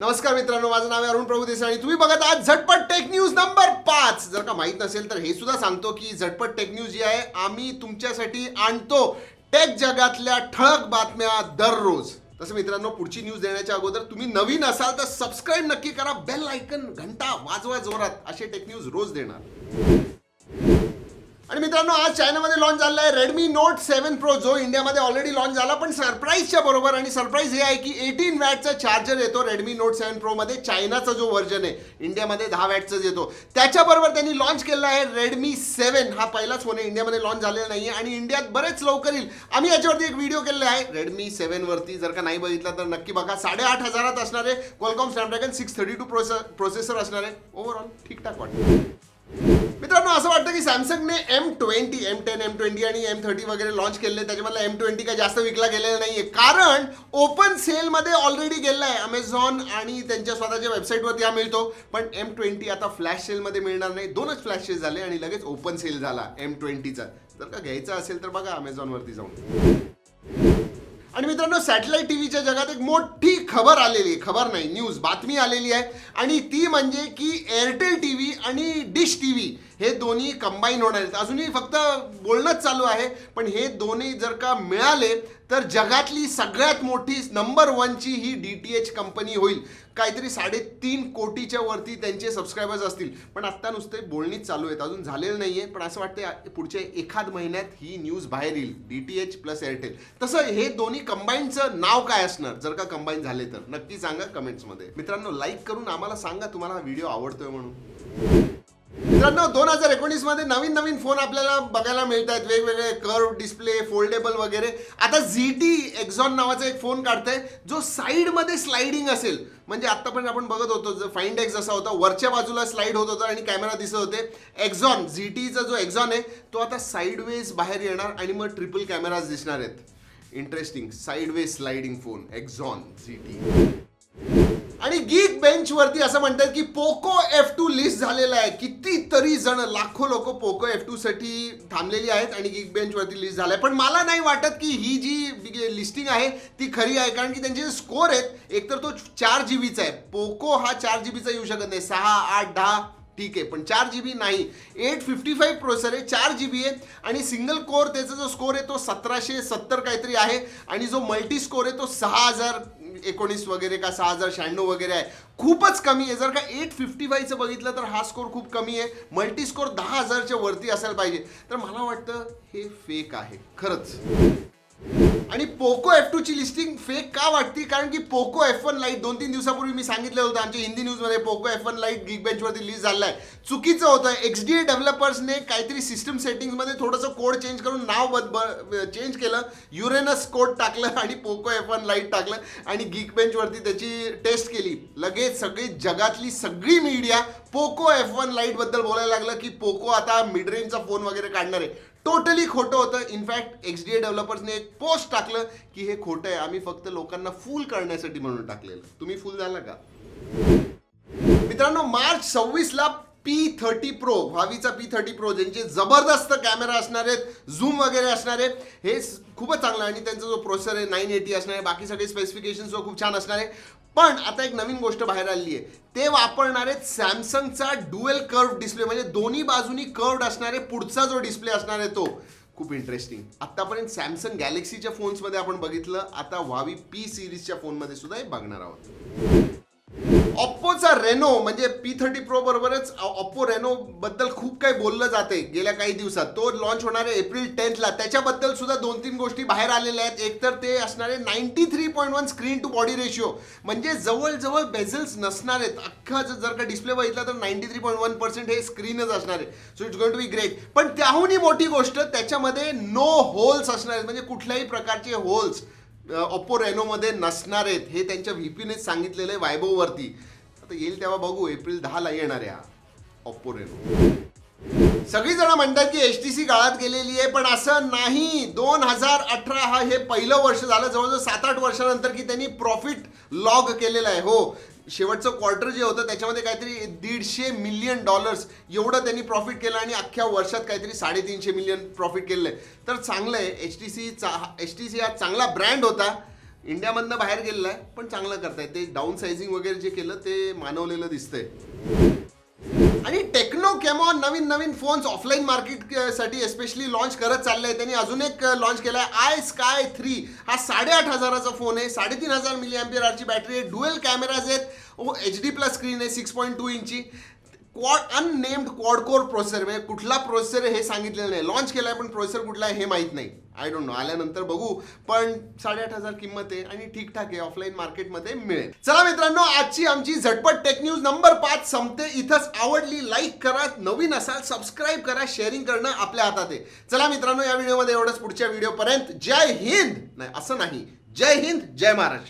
नमस्कार मित्रांनो माझं नाव आहे अरुण प्रभू देसाई आणि तुम्ही बघत आहात झटपट टेक न्यूज नंबर पाच. जर का माहीत नसेल तर हे सुद्धा सांगतो की झटपट टेक न्यूज जी आहे आम्ही तुमच्यासाठी आणतो टेक जगातल्या ठळक बातम्या दररोज. तसं मित्रांनो पुढची न्यूज देण्याच्या अगोदर तुम्ही नवीन असाल तर सबस्क्राईब नक्की करा. बेल आयकन घंटा वाजवा जोरात असे टेक न्यूज रोज देणार. तर मित्रांनो आज चायनामध्ये लॉन्च झालेला आहे रेडमी नोट सेवन प्रो जो इंडियामध्ये ऑलरेडी लॉन्च झाला पण सरप्राईजच्या बरोबर आणि सरप्राईज हे आहे की एटीन वॅटचा चार्जर येतो रेडमी नोट सेवन प्रोमध्ये चायनाचा जो व्हर्जन आहे इंडियामध्ये दहा वॅटचाच येतो. त्याच्याबरोबर त्यांनी लॉन्च केलेला आहे रेडमी सेवन हा पहिलाच फोन आहे इंडियामध्ये लॉन्च झालेला नाही आणि इंडियात बरेच लवकर येईल. आम्ही याच्यावरती एक व्हिडिओ केलेला आहे. रेडमी सेवनवरती जर का नाही बघितला तर नक्की बघा. साडेआठ हजारात असणारे Qualcomm Snapdragon six thirty two processor असणार. आहे ओव्हरऑल ठीकठाक वाटतं. मित्रांनो असं वाटतं की सॅमसंगने M twenty M ten M twenty आणि एम थर्टी वगैरे लॉन्च केले त्याच्यामधला एम ट्वेंटी काय जास्त विकला गेलेला नाहीये. कारण ओपन सेलमध्ये ऑलरेडी गेलेला आहे. अमेझॉन आणि त्यांच्या स्वतःच्या वेबसाईटवरती हा मिळतो. पण एम ट्वेंटी आता फ्लॅश सेलमध्ये मिळणार नाही. दोनच फ्लॅश सेल झाले आणि लगेच ओपन सेल झाला एम ट्वेंटीचा जर का घ्यायचा असेल तर बघा अमेझॉनवरती जाऊन. आणि मित्रांनो सॅटेलाइट टीव्हीच्या जगात एक मोठी खबर आलेली आहे. खबर नाही न्यूज बातमी आलेली आहे. आणि ती म्हणजे की एअरटेल टी व्ही आणि डिश टी व्ही हे दोन्ही कंबाईन होणार आहेत. अजूनही फक्त बोलणंच चालू आहे पण हे दोन्ही जर का मिळाले तर जगातली सगळ्यात मोठी नंबर वनची ही डी टी एच कंपनी होईल. काहीतरी साडेतीन कोटीच्या वरती त्यांचे सबस्क्रायबर्स असतील. पण आत्ता नुसते बोलणीच चालू आहेत. अजून झालेलं नाहीये पण असं वाटतं पुढच्या एखाद महिन्यात ही न्यूज बाहेर येईल. D T H plus Airtel तसं हे दोन्ही कंबाईनचं नाव काय असणार? जर का कंबाईन झाले तर. नक्की सांगा कमेंट्समध्ये मित्रांनो लाईक करून आम्हाला सांगा तुम्हाला हा व्हिडिओ आवडतोय म्हणून. मित्रांनो दोन हजार एकोणीसमध्ये नवीन नवीन फोन आपल्याला बघायला मिळत आहेत वेगवेगळे कर्व डिस्प्ले फोल्डेबल वगैरे. आता झी टी एक्झॉन नावाचा एक फोन काढतंय जो साईडमध्ये स्लाइडिंग असेल. म्हणजे आतापर्यंत आपण बघत होतो जो फाईंड एक्स जसा होता वरच्या बाजूला स्लाइड होत होता आणि कॅमेरा दिसत होते. एक्झॉन झी टीचा जो एक्झॉन आहे तो आता साईडवेज बाहेर येणार आणि मग ट्रिपल कॅमेराज दिसणार आहेत. Interesting sideways sliding phone Axon Z T आणि गीक बेंच वरती असं म्हणतात की पोको एफ टू लिस्ट झालेला आहे. कितीतरी जण लाखो लोक पोको एफ टू साठी थांबलेली आहेत आणि गीक बेंच वरती लिस्ट झालाय. पण मला नाही वाटत की ही जी लिस्टिंग आहे ती खरी आहे. कारण की त्यांचे जे स्कोर आहेत एकतर तो चार जीबीचा आहे. पोको हा चार जीबीचा येऊ शकत नाही. सहा आठ दहा ठीक आहे. पण चार जी बी नाही. एट फिफ्टी फाईव्ह प्रोसेसर आहे चार जी बी आहे. आणि सिंगल कोर त्याचा जो स्कोर आहे तो सतराशे सत्तर काहीतरी आहे. आणि जो मल्टी स्कोर आहे तो सहा हजार एकोणीस वगैरे का सहा हजार शहाण्णव वगैरे आहे. खूपच कमी आहे. जर का एट फिफ्टी फायचं बघितलं तर हा स्कोर खूप कमी आहे. मल्टी स्कोर दहा हजारच्या वरती असायला पाहिजे. तर मला वाटतं हे फेक आहे. खरंच. आणि पोको एफ टू ची लिस्टिंग फेक का वाटते? कारण की पोको एफ वन लाइट दोन तीन दिवसापूर्वी मी सांगितलं होतं आमच्या हिंदी न्यूजमध्ये पोको एफ वन लाइट गिग बेंचवरती लिस्ट झालं आहे चुकीचं होतं. एक्स डी ए डेव्हलपर्सने काहीतरी सिस्टम सेटिंग्समध्ये थोडंसं कोड चेंज करून नाव बद चेंज केलं. युरेनस कोड टाकलं आणि पोको एफ वन लाइट टाकलं आणि गिग बेंचवरती त्याची टेस्ट केली. लगेच सगळी जगातली सगळी मीडिया पोको एफ वन लाईटबद्दल बोलायला लागलं की पोको आता मिड रेंजचा फोन वगैरे काढणार आहे. टोटली खोटं होतं. In fact X D A डेव्हलपर्सने एक पोस्ट टाकलं की हे खोटं आहे. आम्ही फक्त लोकांना फूल करण्यासाठी म्हणून टाकलेलं. तुम्ही फुल झाला का? मित्रांनो मार्च सव्वीसला पी थर्टी प्रो भावीचा पी थर्टी प्रो ज्यांचे जबरदस्त कॅमेरा असणार आहेत झूम वगैरे असणार आहे हे खूपच चांगलं आहे. आणि त्यांचा जो प्रोसेसर आहे नाईन एटी असणार आहे. बाकी सगळे स्पेसिफिकेशन जो खूप छान असणार आहे. पण आता एक नवीन गोष्ट बाहेर आली आहे. ते वापरणार आहेत सॅमसंगचा डुएल कर्व डिस्प्ले म्हणजे दोन्ही बाजूनी कर्वड असणारे पुढचा जो डिस्प्ले असणार आहे तो खूप इंटरेस्टिंग आत्तापर्यंत सॅमसंग गॅलेक्सीच्या फोन्समध्ये आपण बघितलं आता व्हावी पी सिरीजच्या फोनमध्ये सुद्धा हे बघणार आहोत. ऑप्पोचा रेनो म्हणजे पी थर्टी प्रो बरोबरच ऑप्पो रेनो बद्दल खूप काही बोललं जाते गेल्या काही दिवसात. तो लॉन्च होणार आहे एप्रिल टेन्थला त्याच्याबद्दल सुद्धा दोन तीन गोष्टी बाहेर आलेल्या आहेत. एक तर ते असणारे ninety three point one screen to body ratio म्हणजे जवळजवळ बेझल्स नसणार आहेत. अख्खा जर जर का डिस्प्ले बघितला तर ninety three point one percent हे स्क्रीनच असणार आहे. So it's going to be great पण त्याहूनही मोठी गोष्ट त्याच्यामध्ये नो होल्स असणार आहेत. म्हणजे कुठल्याही प्रकारचे होल्स ओप्पो रेनोमध्ये नसणार आहेत. हे त्यांच्या व्हीपीनेच सांगितलेलं आहे वायबोवरती आता येईल तेव्हा बघू एप्रिल दहाला येणार आहे हा रेनो सगळी जण म्हणतात की एच टी सी काळात गेलेली आहे पण असं नाही. दोन हजार अठरा हा हे पहिलं वर्ष झालं जवळजवळ सात आठ वर्षानंतर की त्यांनी प्रॉफिट लॉग केलेलं आहे. हो शेवटचं क्वार्टर जे होतं त्याच्यामध्ये काहीतरी दीडशे मिलियन डॉलर्स एवढं त्यांनी प्रॉफिट केलं आणि अख्ख्या वर्षात काहीतरी साडेतीनशे मिलियन प्रॉफिट केलं आहे. तर चांगलं आहे एच टी सी चा एच टी सी हा चांगला ब्रँड होता. इंडियामधनं बाहेर गेलेला आहे पण चांगलं करताय. ते डाऊन सायझिंग वगैरे जे केलं ते मानवलेलं दिसतंय. आणि टेक्नो कॅमॉन नवीन नवीन फोन्स ऑफलाईन मार्केटसाठी एस्पेशली लॉन्च करत चालले आहे त्यांनी अजून एक लॉन्च केलाय. आय स्काय थ्री हा साडेआठ हजाराचा फोन आहे. साडेतीन हजार मिली एमपीआरची बॅटरी आहे. डुएल कॅमेराज आहेत. O H D plus screen आहे सिक्स पॉईंट टू इंची quad unnamed quad core processor म्हणजे कुठला प्रोसेसर हे सांगितलेलं नाही. लॉन्च केलाय पण प्रोसेसर कुठला आहे हे माहीत नाही. आय डोंट नो आल्यानंतर बघू. पण साडेआठ हजार किंमत आहे आणि ठीकठाक आहे. ऑफलाईन मार्केटमध्ये मिळेल. चला मित्रांनो आजची आमची झटपट टेक न्यूज नंबर पाच संपते. इथंच आवडली लाईक करा. नवीन असाल सबस्क्राईब करा. शेअरिंग करणं आपल्या हातात आहे. चला मित्रांनो या व्हिडिओमध्ये एवढंच. पुढच्या व्हिडिओपर्यंत जय हिंद. नाही असं नाही. जय हिंद जय महाराष्ट्र.